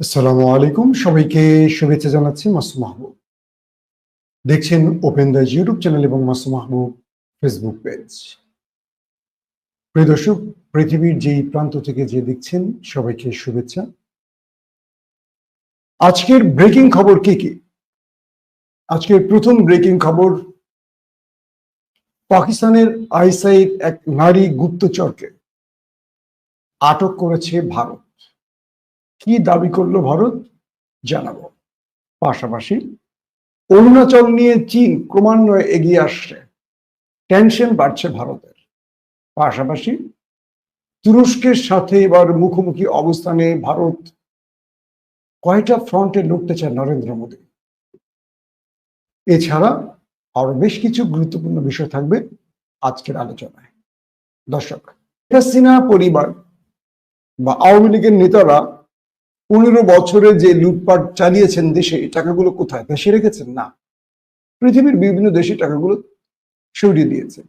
আসসালামু আলাইকুম। সবাইকে শুভেচ্ছা জানাচ্ছি মাসুম মাহবুব। দেখছেন ওপেন দ্য ইউটিউব চ্যানেল এবং মাসুম মাহবুব ফেসবুক পেজ প্রিয় দর্শক, পৃথিবীর যেই প্রান্ত থেকে যে দেখছেন, সবাইকে শুভেচ্ছা। আজকের ব্রেকিং খবর কি কি? আজকের প্রথম ব্রেকিং খবর, পাকিস্তানের আইসাইড এক নারী গুপ্তচরকে আটক করেছে ভারত। কি দাবি করল ভারত? জানাব। পাশাপাশি অরুণাচল নিয়ে চীন ক্রমান্বয়ে এগিয়ে আসছে। টেনশন বাড়ছে ভারতের। পাশাপাশি তুরস্কের সাথে এবার মুখোমুখি অবস্থানে ভারত কয়টা ফ্রন্টে লড়তে চায় নরেন্দ্র মোদী? এছাড়া আরও বেশ কিছু গুরুত্বপূর্ণ বিষয় থাকবে আজকের আলোচনায়। দর্শক পরিবার বা আওয়ামী লীগের নেতারা পনেরো বছরে যে লুটপাট চালিয়েছেন দেশে, এই টাকাগুলো কোথায়? দেশে রেখেছেন? না। পৃথিবীর বিভিন্ন দেশে টাকাগুলো সরিয়ে দিয়েছে।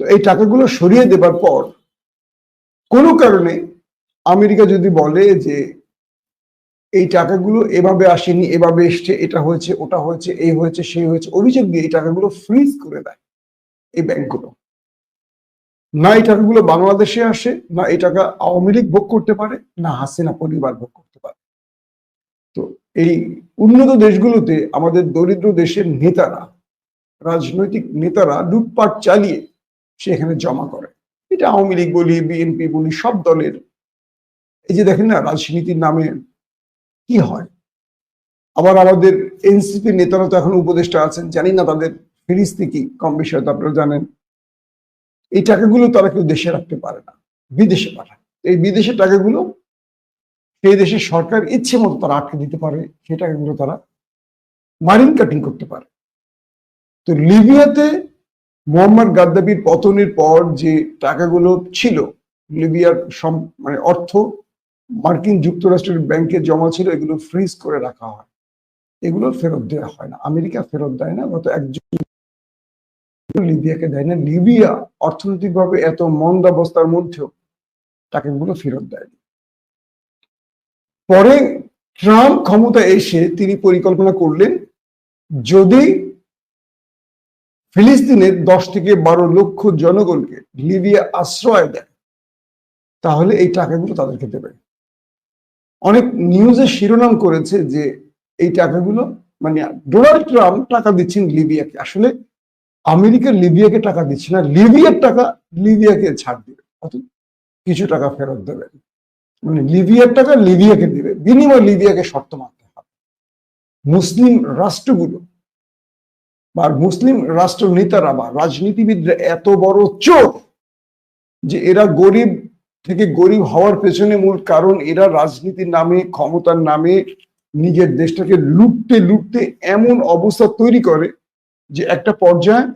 তো এই টাকাগুলো সরিয়ে দেবার পর কোনো কারণে আমেরিকা যদি বলে যে, এই টাকাগুলো এভাবে আসেনি, এভাবে এসছে, এটা হয়েছে, ওটা হয়েছে, এই হয়েছে, সেই হয়েছে, অভিযোগ দিয়ে এই টাকাগুলো ফ্রিজ করে দেয় এই ব্যাংকগুলো। না এই টাকাগুলো বাংলাদেশে আসে, না এই টাকা আওয়ামী লীগ ভোগ করতে পারে, না হাসিনা পরিবার ভোগ করতে পারে। তো এই উন্নত দেশগুলোতে আমাদের দরিদ্র দেশের নেতারা, রাজনৈতিক নেতারা লুটপাট চালিয়ে সেখানে জমা করে। এটা আওয়ামী লীগ বলি, বিএনপি বলি, সব দলের। এই যে দেখেন না, রাজনীতির নামে কি হয়? আবার আমাদের এনসিপি নেতারা তো এখন উপদেষ্টা আছেন, জানি না তাদের ফিরিস্তি কি, কম হয়তো আপনারা জানেন। এই টাকাগুলো তারা কেউ দেশে রাখতে পারে না, বিদেশে পাঠায়। এই বিদেশের টাকাগুলো সেই দেশের সরকার ইচ্ছে মতো তারা আটকে দিতে পারে, সেই টাকাগুলো তারা মারিন কাটিং করতে পারে। তো লিবিয়াতে মোহাম্মদ গাদ্দাবির পতনের পর যে টাকাগুলো ছিল, লিবিয়ার সম- মানে অর্থ, মার্কিন যুক্তরাষ্ট্রের ব্যাংকে জমা ছিল, এগুলো ফ্রিজ করে রাখা হয়। এগুলো ফেরত দেওয়া হয় না। আমেরিকা ফেরত দেয় না, গত একজন লিবিয়াকে দেয় না, লিবিয়া অর্থনৈতিকভাবে এত মন্দাবস্থার মধ্যেও টাকাগুলো ফেরত দেয়নি। পরে ট্রাম্প ক্ষমতা এসে তিনি পরিকল্পনা করলেন, যদি ফিলিস্তিনের দশ থেকে বারো লক্ষ জনগণকে লিবিয়া আশ্রয় দেয়, তাহলে এই টাকাগুলো তাদেরকে দেবে অনেক নিউজে শিরোনাম করেছে যে এই টাকাগুলো মানে ডোনাল্ড ট্রাম্প টাকা দিচ্ছেন লিবিয়াকে। আসলে আমেরিকা লিবিয়াকে টাকা দিচ্ছে না, লিবিয়ার টাকা লিবিয়াকে ছাড় দিবে। অর্থাৎ কিছু টাকা ফেরত দেবে মানে লিবিয়ার টাকা লিবিয়াকে দিবে। বিনিময় লিবিয়াকে শর্ত মানতে হবে। মুসলিম রাষ্ট্রগুলো বা মুসলিম রাষ্ট্র নেতারা বা রাজনীতিবিদরা এত বড় চোর যে এরা গরিব থেকে গরিব হওয়ার পেছনে মূল কারণ, এরা রাজনীতির নামে, ক্ষমতার নামে নিজের দেশটাকে লুটতে লুটতে এমন অবস্থা তৈরি করে যে একটা পর্যায়ে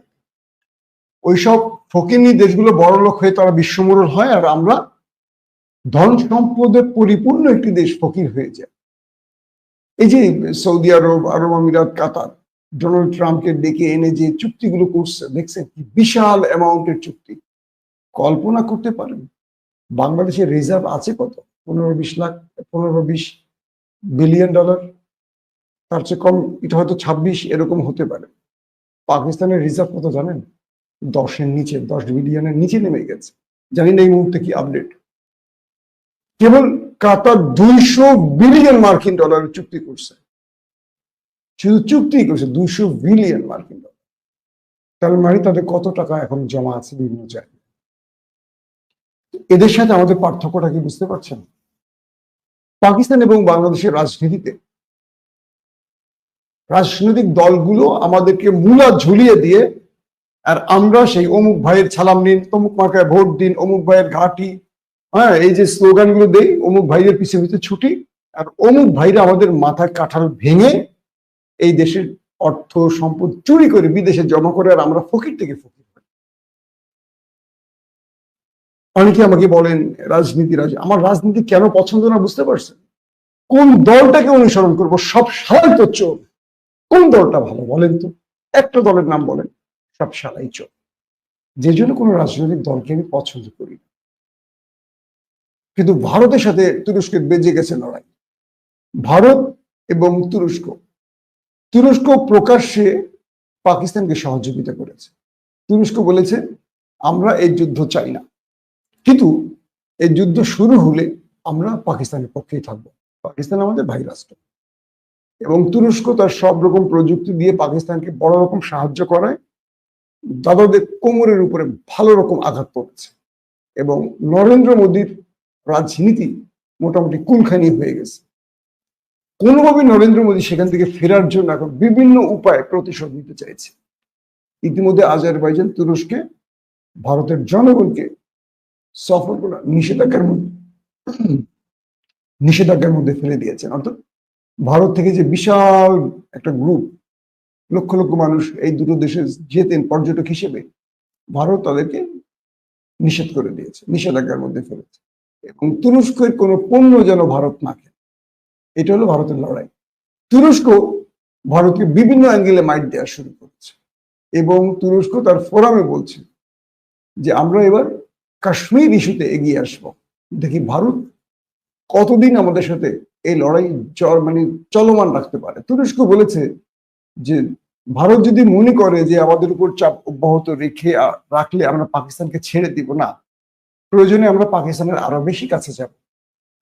ওইসব ফকিনি দেশগুলো বড় লোক হয়ে তারা বিশ্বমোড়ল হয় আর আমরা ধন সম্পদে পরিপূর্ণ একটি দেশ ফকির হয়ে যায় এই যে সৌদি আরব আরব আমিরাত, কাতার, ডোনাল্ড ট্রাম্পকে ডেকে এনে যে চুক্তিগুলো করছে, দেখছেন কি বিশাল অ্যামাউন্টের চুক্তি। কল্পনা করতে পারেন, বাংলাদেশের রিজার্ভ আছে কত? পনেরো বিশ লাখ, পনেরো বিশ বিলিয়ন ডলার। তার চেয়ে কম, এটা হয়তো ছাব্বিশ, এরকম হতে পারে। পাকিস্তানের রিজার্ভ কত জানেন? দশের নিচে, দশ বিলিয়নের নিচে নেমে গেছে। জানি না এই মুহূর্তে কি আপডেট কেবল কাতার দুইশো বিলিয়ন মার্কিন ডলারের চুক্তি করছে। শুধু চুক্তি করছে, দুইশো বিলিয়ন মার্কিন ডলার তার মানে তাদের কত টাকা এখন জমা আছে বিভিন্ন জায়গায়? এদের সাথে আমাদের পার্থক্যটা কি বুঝতে পারছেন? পাকিস্তান এবং বাংলাদেশের রাজনীতিতে রাজনৈতিক দলগুলো আমাদেরকে মূলা ঝুলিয়ে দিয়ে, আর আমরা সেই অমুক ভাইয়ের ছালাম নিন, তমুক মার্কায় ভোট দিন, অমুক ভাইয়ের ঘাটি। হ্যাঁ এই যে স্লোগানগুলো দেই, অমুক ভাইয়ের পিছিয়ে পিছিয়ে ছুটি, আর অমুক ভাইরা আমাদের মাথায় কাঁঠাল ভেঙে এই দেশের অর্থ সম্পদ চুরি করে বিদেশে জমা করে, আর আমরা ফকির থেকে ফকির অনেকে আমাকে বলেন, রাজনীতি, রাজ আমার রাজনীতি কেন পছন্দ না, বুঝতে পারছেন? কোন দলটাকে অনুসরণ করব? সব সালাই তো চোর কোন দলটা ভালো বলেন তো? একটা দলের নাম বলেন। সব সালাই চোর। যে জন্য কোনো রাজনৈতিক দলকে আমি পছন্দ করি না। কিন্তু ভারতের সাথে তুরস্কের বেজে গেছে লড়াই। ভারত এবং তুরস্ক। তুরস্ক প্রকাশ্যে পাকিস্তানকে সহযোগিতা করেছে। তুরস্ক বলেছে, আমরা এই যুদ্ধ চাই না। কিন্তু এই যুদ্ধ শুরু হলে আমরা পাকিস্তানের পক্ষেই থাকব। পাকিস্তান আমাদের ভাই রাষ্ট্র। এবং তুরস্ক তার সব রকম প্রযুক্তি দিয়ে পাকিস্তানকে বড় রকম সাহায্য করায়। দাদাদের কোমরের উপরে ভালো রকম আঘাত পড়েছে এবং নরেন্দ্র মোদীর রাজনীতি মোটামুটি কুলখানি হয়ে গেছে। কোনোভাবে নরেন্দ্র মোদী সেখান থেকে ফেরার জন্য এখন বিভিন্ন উপায়ে প্রতিশোধ নিতে চাইছে। ইতিমধ্যে আজারবাইজান তুরস্কে ভারতের জনগণকে সফর করা নিষেধাজ্ঞার মধ্যে নিষেধাজ্ঞার মধ্যে ফেলে দিয়েছেন। অর্থাৎ ভারত থেকে যে বিশাল একটা গ্রুপ লক্ষ লক্ষ মানুষ এই দুটো দেশে যেতেন পর্যটক হিসেবে, ভারত তাদেরকে নিষেধ করে দিয়েছে, নিষেধাজ্ঞার মধ্যে ফেলেছে। এবং তুরস্কের কোনো পণ্য যেন ভারত না কেনে এটা হলো ভারতের লড়াই। তুরস্ক ভারতকে বিভিন্ন অ্যাঙ্গেলে মাইট দেওয়া শুরু করেছে এবং তুরস্ক তার ফোরামে বলছে যে, আমরা এবার কাশ্মীর ইস্যুতে এগিয়ে আসব। দেখি ভারত কতদিন আমাদের সাথে এই লড়াই চর মানে চলমান রাখতে পারে। তুরস্ক বলেছে যে, ভারত যদি মনে করে যে আমাদের উপর চাপ অব্যাহত রেখে রাখলে আমরা পাকিস্তানকে ছেড়ে দিব না, প্রয়োজনে আমরা পাকিস্তানের আরও বেশি কাছে যাব।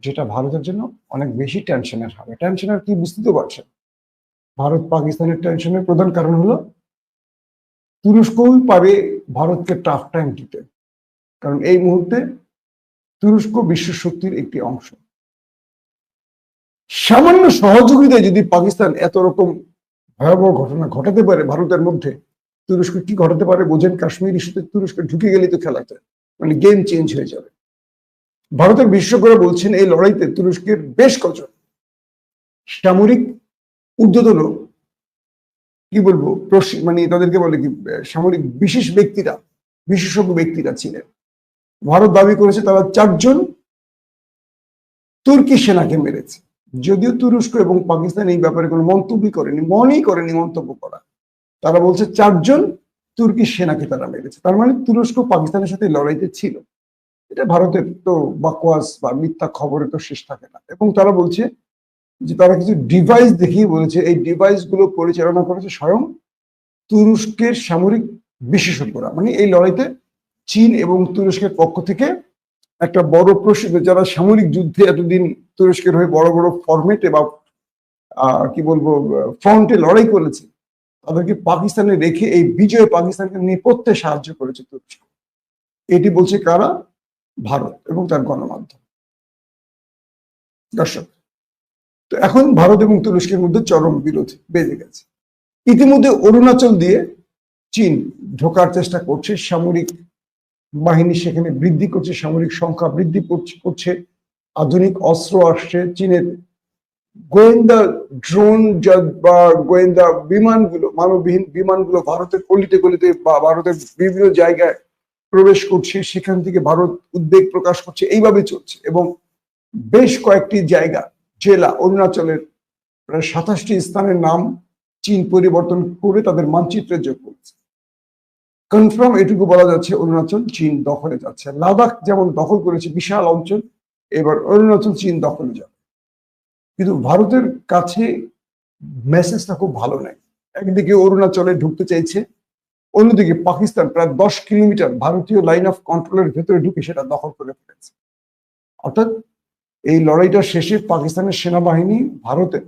যেটা ভারতের জন্য অনেক বেশি টেনশনের হবে টেনশনের কি বুঝতে তো পারছেন ভারত পাকিস্তানের টেনশনের প্রধান কারণ হলো তুরস্কই পাবে ভারতকে টাফ টাইম দিতে। কারণ এই মুহূর্তে তুরস্ক বিশ্ব শক্তির একটি অংশ। সামান্য সহযোগিতায় যদি পাকিস্তান এত রকম ভয়াবহ ঘটনা ঘটাতে পারে ভারতের মধ্যে, তুরস্ক কি ঘটাতে পারে বোঝেন? কাশ্মীর ইস্যুতে তুরস্ক ঢুকে গেলে তো খেলাতে মানে গেম চেঞ্জ হয়ে যাবে। ভারতের বিশেষজ্ঞরা বলছেন এই লড়াইতে তুরস্কের বেশ কজন সামরিক ঊর্ধ্বতন, কি বলব মানে তাদেরকে বলে কি সামরিক বিশেষ ব্যক্তিরা, বিশেষজ্ঞ ব্যক্তিরা ছিলেন। ভারত দাবি করেছে তারা চারজন তুর্কি সেনাকে মেরেছে। যদিও তুরস্ক এবং পাকিস্তান এই ব্যাপারে কোনো মন্তব্য করেনি, মনেই করেনি মন্তব্য করা। তারা বলছে চারজন তুর্কি সেনাকে তারা মেরেছে। তার মানে তুরস্ক পাকিস্তানের সাথে লড়াইতে ছিল। এটা ভারতের তো বাকওয়াস বা মিথ্যা খবরে তো শেষ থাকে না। এবং তারা বলছে যে তারা কিছু ডিভাইস দেখিয়ে বলেছে। এই ডিভাইসগুলো পরিচালনা করেছে স্বয়ং তুরস্কের সামরিক বিশেষজ্ঞরা। মানে এই লড়াইতে চীন এবং তুরস্কের পক্ষ থেকে একটা বড় প্রশ্ন, যারা সামরিক যুদ্ধে এতদিন তুরস্কের হয়ে বড় বড় ফরমেটে বা কি বলব ফ্রন্টে লড়াই করেছে, তাদেরকে পাকিস্তানে রেখে এই বিজয় পাকিস্তানকে নেপথ্যে সাহায্য করেছে তুরস্ক। এটি বলছে কারা? ভারত এবং তার গণমাধ্যম। দর্শক, তো এখন ভারত এবং তুরস্কের মধ্যে চরম বিরোধ বেজে গেছে। ইতিমধ্যে অরুণাচল দিয়ে চীন ঢোকার চেষ্টা করছে, সামরিক বাহিনী সেখানে বৃদ্ধি করছে, সামরিক সংখ্যা বৃদ্ধি করছে। আধুনিক অস্ত্র আসছে চীনের গোয়েন্দা ড্রোন বা গোয়েন্দা বিমানগুলো, মানববিহীন বিমানগুলো ভারতের গলিতে গলিতে বা ভারতের বিভিন্ন জায়গায় প্রবেশ করছে, সেখান থেকে ভারত উদ্বেগ প্রকাশ করছে, এইভাবে চলছে। এবং বেশ কয়েকটি জায়গা, জেলা, অরুণাচলের প্রায় সাতাশটি স্থানের নাম চীন পরিবর্তন করে তাদের মানচিত্রে যোগ করেছে। কনফার্ম এটুকু বলা যাচ্ছে, অরুণাচল চীন দখলে যাচ্ছে। লাদাখ যেমন দখল করেছে বিশাল অঞ্চল এবার অরুণাচল চীন দখলে যাবে। কিন্তু ভারতের কাছে মেসেজটা খুব ভালো নেই। একদিকে অরুণাচলে ঢুকতে চাইছে, অন্যদিকে পাকিস্তান প্রায় দশ কিলোমিটার ভারতীয় লাইন অফ কন্ট্রোলের ভেতরে ঢুকে সেটা দখল করে ফেলেছে। অর্থাৎ এই লড়াইটা শেষে পাকিস্তানের সেনাবাহিনী ভারতের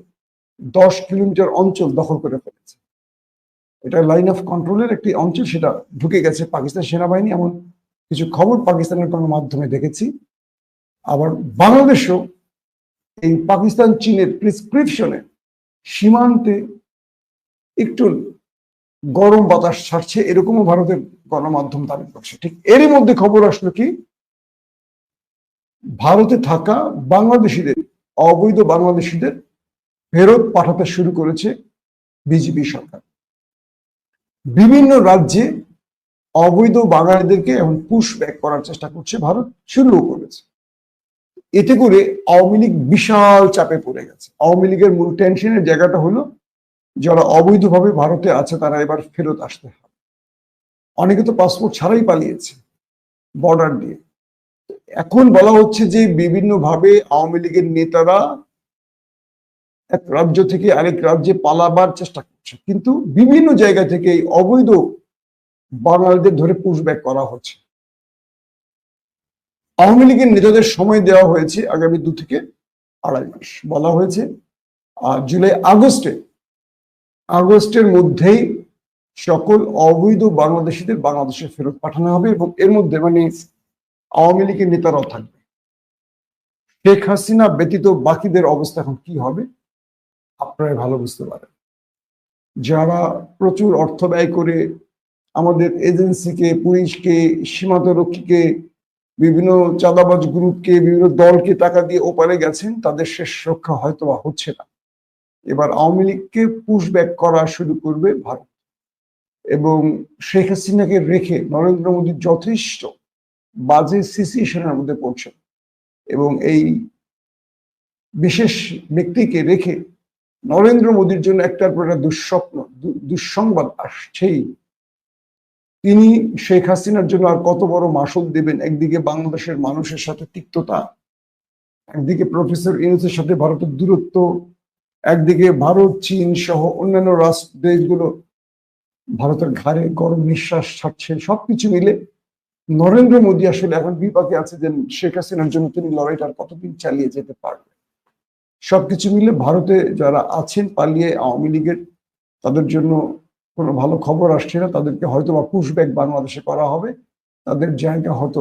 দশ কিলোমিটার অঞ্চল দখল করে ফেলেছে। এটা লাইন অফ কন্ট্রোলের একটি অঞ্চল, সেটা ঢুকে গেছে পাকিস্তান সেনাবাহিনী। এমন কিছু খবর পাকিস্তানের কোনো মাধ্যমে দেখেছি। আবার বাংলাদেশও এই পাকিস্তান চীনের প্রেসক্রিপশনে সীমান্তে একটু গরম বাতাস ছাড়ছে, এরকমও ভারতের গণমাধ্যম দাবি করছে। ঠিক এরই মধ্যে খবর আসলো কি, ভারতে থাকা বাংলাদেশিদের, অবৈধ বাংলাদেশিদের ফেরত পাঠাতে শুরু করেছে বিজেপি সরকার। বিভিন্ন রাজ্যে অবৈধ বাঙালিদেরকে এখন পুশ ব্যাক করার চেষ্টা করছে ভারত, শুরুও করেছে। এতে করে আওয়ামী লীগ বিশাল চাপে পড়ে গেছে। আওয়ামী লীগের মূল টেনশনের জায়গাটা হলো, যারা অবৈধভাবে ভারতে আছে তারা এবার ফেরত আসতে হবে। অনেকে তো পাসপোর্ট ছাড়াই পালিয়েছে বর্ডার দিয়ে। এখন বলা হচ্ছে যে বিভিন্ন ভাবে আওয়ামী লীগের নেতারা এক রাজ্য থেকে আরেক রাজ্যে পালাবার চেষ্টা করছে। কিন্তু বিভিন্ন জায়গা থেকে অবৈধ বাঙালিদের ধরে পুশব্যাক করা হচ্ছে। আওয়ামী লীগের নেতাদের সময় দেওয়া হয়েছে আগামী দু থেকে আড়াই মাস। বলা হয়েছে জুলাই আগস্টে, আগস্টের মধ্যেই সকল অবৈধ বাংলাদেশিদের বাংলাদেশে ফেরত পাঠানো হবে এবং এর মধ্যে মানে আওয়ামী লীগের নেতারাও থাকবে। শেখ হাসিনা ব্যতীত বাকিদের অবস্থা এখন কি হবে আপনারা ভালো বুঝতে পারেন। যারা প্রচুর অর্থ ব্যয় করে আমাদের এজেন্সিকে, পুলিশকে সীমান্তরক্ষীকে বিভিন্ন চাঁদাবাজ গ্রুপকে, বিভিন্ন দলকে টাকা দিয়ে ওপারে গেছেন, তাদের শেষ রক্ষা হয়তো বা হচ্ছে না। এবার আওয়ামী লীগকে পুশব্যাক করা শুরু করবে ভারত। এবং শেখ হাসিনাকে রেখে নরেন্দ্র মোদী যথেষ্ট বাজে সিচুয়েশনের মধ্যে পড়ছেন। এবং এই বিশেষ ব্যক্তিকে রেখে নরেন্দ্র মোদীর জন্য একটার পর একটা দুঃস্বপ্ন দুঃসংবাদ আসছেই। তিনি শেখ হাসিনার জন্য আর কত বড় মাসুল দেবেন? একদিকে বাংলাদেশের মানুষের সাথে তিক্ততা, একদিকে প্রফেসর ইউনুসের সাথে ভারতের দূরত্ব, একদিকে ভারত, চীন সহ অন্যান্য রাষ্ট্র দেশগুলো ভারতের ঘাড়ে গরম নিঃশ্বাস ছাড়ছে। সবকিছু মিলে নরেন্দ্র মোদী আসলে এখন বিপাকে আছে যে শেখ হাসিনার জন্য তিনি লড়াইটা আর কতদিন চালিয়ে যেতে পারবে? সবকিছু মিলে ভারতে যারা আছেন পালিয়ে আওয়ামী লীগের, তাদের জন্য কোনো ভালো খবর আসছে না, তাদেরকে হয়তো বা পুশব্যাক বাংলাদেশে করা হবে। তাদের জায়গা হয়তো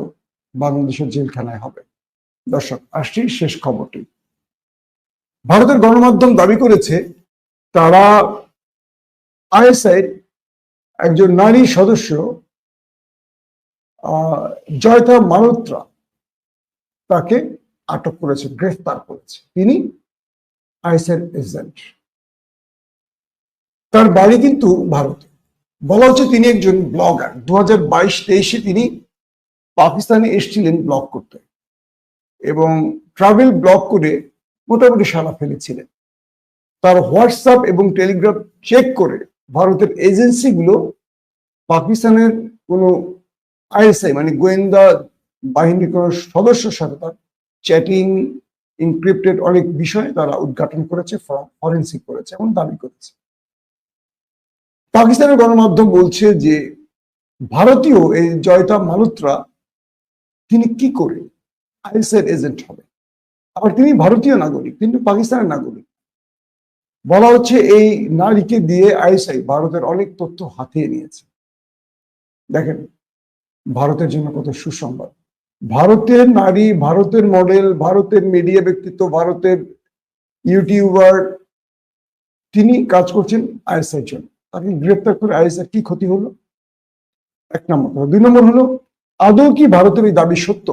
বাংলাদেশের জেলখানায় হবে। দর্শক, আসছি শেষ খবরটি। ভারতের গণমাধ্যম দাবি করেছে, তারা আইএসআই একজন নারী সদস্য জয়তা মালহোত্রা তাকে আটক করেছে, গ্রেফতার করেছে। তিনি আইএসআই এজেন্ট তার বাড়ি কিন্তু ভারতে। বলা হচ্ছে তিনি একজন ব্লগার। দু হাজার বাইশ তেইশে তিনি পাকিস্তানে এসেছিলেন ব্লগ করতে এবং ট্রাভেল ব্লগ করে মোটামুটি সারা ফেলেছিলেন। তার হোয়াটসঅ্যাপ এবং টেলিগ্রাম চেক করে ভারতের এজেন্সিগুলো পাকিস্তানের কোনো আইএসআই মানে গোয়েন্দা বাহিনীর কোনো সদস্যের সাথে তার চ্যাটিং ইনক্রিপ্টেড অনেক বিষয় তারা উদ্ঘাটন করেছে ফরেন্সিক করেছে এমন দাবি করেছে। পাকিস্তানের গণমাধ্যম বলছে যে ভারতীয় এই জয়তা মালুত্রা তিনি কি করে আইএসএর এজেন্ট হবে? আবার তিনি ভারতীয় নাগরিক কিন্তু পাকিস্তানের নাগরিক। বলা হচ্ছে এই নারীকে দিয়ে আইএসআই ভারতের অনেক তথ্য হাতিয়ে নিয়েছে। দেখেন, ভারতের জন্য কত সুসংবাদ। ভারতের নারী, ভারতের মডেল ভারতের মিডিয়া ব্যক্তিত্ব, ভারতের ইউটিউবার তিনি কাজ করছেন আইএসআই জন্য। তাকে গ্রেপ্তার করে আইএসআই কি ক্ষতি হলো? এক নম্বর কথা। দুই নম্বর হলো, আদৌ কি ভারতের এই দাবি সত্য?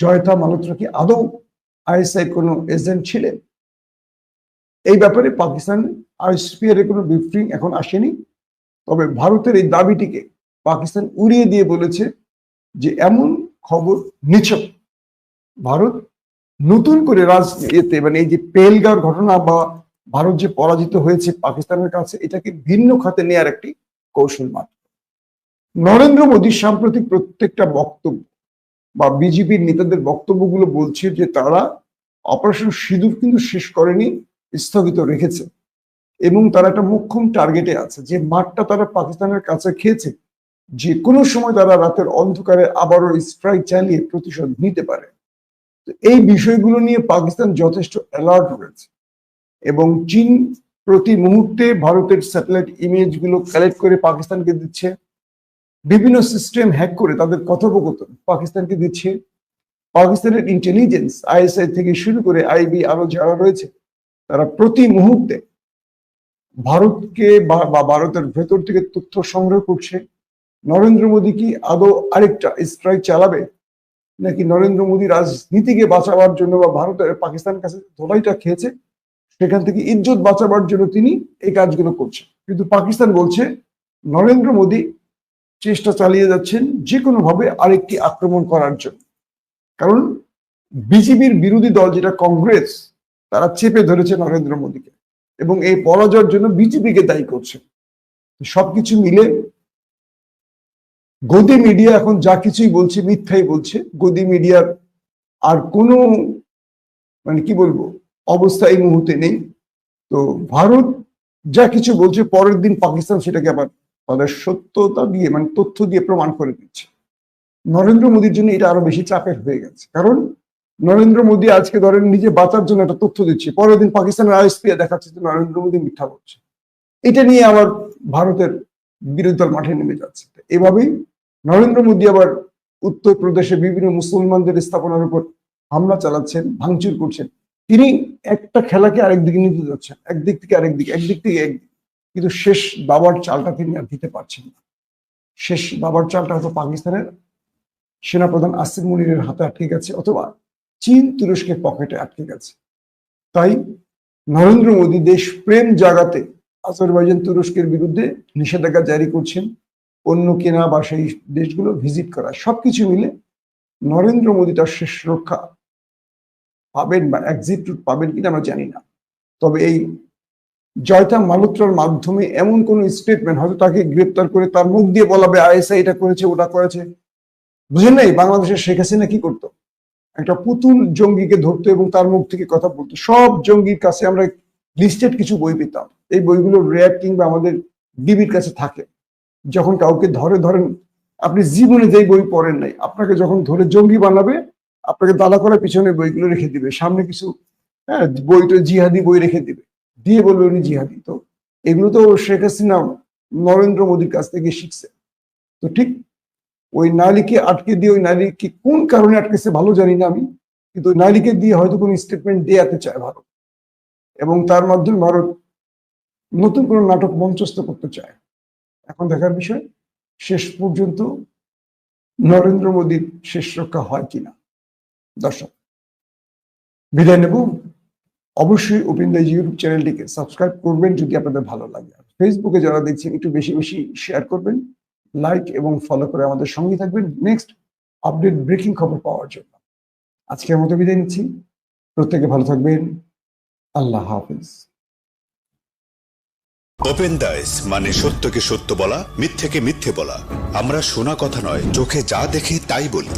জয়তা মালহোত্রা কি আদৌ আইএসআই কোনো এজেন্ট ছিলেন? এই ব্যাপারে পাকিস্তান আইএসপিআর এর কোনো ব্রিফিং এখন আসেনি। তবে ভারতের এই দাবিটিকে পাকিস্তান উড়িয়ে দিয়ে বলেছে যে এমন খবর নিছক। ভারত নতুন করে রাজনীতিতে মানে এই যে পেলগাঁর ঘটনা বা ভারত যে পরাজিত হয়েছে পাকিস্তানের কাছে, এটাকে ভিন্ন খাতে নেয়ার একটি কৌশল মাত্র। নরেন্দ্র মোদী সাম্প্রতিক প্রত্যেকটা বক্তব্য বা বিজেপির নেতাদের বক্তব্যগুলো বলছে যে তারা অপারেশন সিঁদুর কিন্তু শেষ করেনি, স্থগিত রেখেছে। এবং তারা একটা মুখ্যম টার্গেটে আছে যে মাঠটা তারা পাকিস্তানের কাছে খেয়েছে। যে কোনো সময় তারা রাতের অন্ধকারে আবারও স্ট্রাইক চালিয়ে প্রতিশোধ নিতে পারে। এই বিষয়গুলো নিয়ে পাকিস্তান যথেষ্ট অ্যালার্ট রয়েছে এবং চীন প্রতি মুহূর্তে ভারতের স্যাটেলাইট ইমেজগুলো কালেক্ট করে পাকিস্তানকে দিচ্ছে। বিভিন্ন সিস্টেম হ্যাক করে তাদের কথোপকথন পাকিস্তানকে দিচ্ছে। পাকিস্তানের ইন্টেলিজেন্স আইএসআই থেকে শুরু করে আইবি আরও যারা রয়েছে, তারা প্রতি মুহূর্তে ভারতকে বা বা ভারতের ভেতর থেকে তথ্য সংগ্রহ করছে। নরেন্দ্র মোদী কি আদৌ আরেকটা স্ট্রাইক চালাবে? নাকি নরেন্দ্র মোদী রাজনীতিকে বাঁচাবার জন্য বা ভারতের পাকিস্তান কাছে ধোলাইটা খেয়েছে? সেখান থেকে ইজ্জত বাঁচাবার জন্য তিনি এই কাজগুলো করছেন। কিন্তু পাকিস্তান বলছে, নরেন্দ্র মোদী চেষ্টা চালিয়ে যাচ্ছেন যে কোনো ভাবে আরেকটি আক্রমণ করার জন্য। কারণ বিজেপির বিরোধী দল যেটা কংগ্রেস, তারা চেপে ধরেছে নরেন্দ্র মোদীকে এবং এই পরাজয়ের জন্য বিজেপিকে দায়ী করছে। সবকিছু মিলে গদি মিডিয়া এখন যা কিছুই বলছে, মিথ্যাই বলছে। গদি মিডিয়ার আর কোনো মানে কি বলব অবস্থা এই মুহূর্তে নেই। তো ভারত যা কিছু বলছে, পরের দিন পাকিস্তান সেটাকে আবার তাদের সত্যতা দিয়ে মানে তথ্য দিয়ে প্রমাণ করে দিচ্ছে। নরেন্দ্র মোদীর জন্য এটা আরও বেশি চাপের হয়ে গেছে। কারণ নরেন্দ্র মোদী আজকে ধরেন নিজে বাঁচার জন্য একটা তথ্য দিচ্ছে, পরের দিন পাকিস্তানের আইএসপি দেখাচ্ছে যে নরেন্দ্র মোদী মিথ্যা বলছে। এটা নিয়ে আবার ভারতের বিরোধী দল মাঠে নেমে যাচ্ছে। এভাবেই নরেন্দ্র মোদী আবার উত্তরপ্রদেশে বিভিন্ন মুসলমানদের স্থাপনার উপর হামলা চালাচ্ছেন, ভাঙচুর করছেন। তিনি একটা খেলাকে আরেক দিকে নিতে যাচ্ছেন একদিক থেকে আরেক দিকে একদিক থেকে একদিক কিন্তু শেষ বাবার চালটা তিনি আর দিতে পারছেন না। শেষ বাবার চালটা হয়তো পাকিস্তানের সেনাপ্রধান আসিম মুনিরের হাতে আটকে গেছে অথবা চীন তুরস্কের পকেটে আটকে গেছে। তাই নরেন্দ্র মোদী দেশ প্রেম জাগাতে আজরবাইজান তুরস্কের বিরুদ্ধে নিষেধাজ্ঞা জারি করছেন। অন্য কেনা বা সেই দেশগুলো ভিজিট করা সবকিছু মিলে নরেন্দ্র মোদী তার শেষ রক্ষা পাবেন বা এক্সিট রুট পাবেন কিনা আমরা জানি না। তবে এই জয়তা মালুত্রার মাধ্যমে এমন কোন স্টেটমেন্ট হয়তো তাকে গ্রেপ্তার করে তার মুখ দিয়ে বলাবে আইএসআই এটা করেছে, ওটা করেছে। বুঝেন নাই, বাংলাদেশের শেখ হাসিনা কি করতো? একটা পুতুল জঙ্গিকে ধরতো এবং তার মুখ থেকে কথা বলতো। সব জঙ্গির কাছে আমরা লিস্টেড কিছু বই পেতাম। এই বইগুলো র্যাব কিংবা আমাদের ডিবির কাছে থাকে। যখন কাউকে ধরে, ধরেন আপনি জীবনে যেই বই পড়েন নাই, আপনাকে যখন ধরে জঙ্গি বানাবে আপনাকে দাদা করার পিছনে বইগুলো রেখে দিবে, সামনে কিছু হ্যাঁ বইটা জিহাদি বই রেখে দিবে, দিয়ে বলবে উনি জিহাদি। তো এগুলো তো শেখ হাসিনা, নরেন্দ্র মোদীর কাছ থেকে শিখছে। তো ঠিক ওই নারীকে আটকে দিয়ে, ওই নারীকে কোন কারণে আটকেছে ভালো জানি না আমি, কিন্তু ওই নারীকে দিয়ে হয়তো কোনো স্টেটমেন্ট দেওয়াতে চায় ভারত। এবং তার মাধ্যমে ভারত নতুন কোনো নাটক মঞ্চস্থ করতে চায়। এখন দেখার বিষয়, শেষ পর্যন্ত নরেন্দ্র মোদীর শেষ রক্ষা হয় কিনা? দর্শক, বিদায় নেব। অবশ্যই ওপেন দাইজ ইউটিউব চ্যানেলটিকে সাবস্ক্রাইব করবেন যদি আপনাদের ভালো লাগে। ফেসবুকে যারা দেখছেন, একটু বেশি বেশি শেয়ার করবেন, লাইক এবং ফলো করে আমাদের সঙ্গে থাকবেন। নেক্সট আপডেট ব্রেকিং খবর পাওয়ার জন্য। আজকের মতো বিদায় নিচ্ছি। প্রত্যেকে ভালো থাকবেন। আল্লাহ হাফিজ। ওপেন দাইস মানে সত্যকে সত্য বলা, মিথ্যেকে মিথ্যে বলা। আমরা শোনা কথা নয়, চোখে যা দেখে তাই বলি।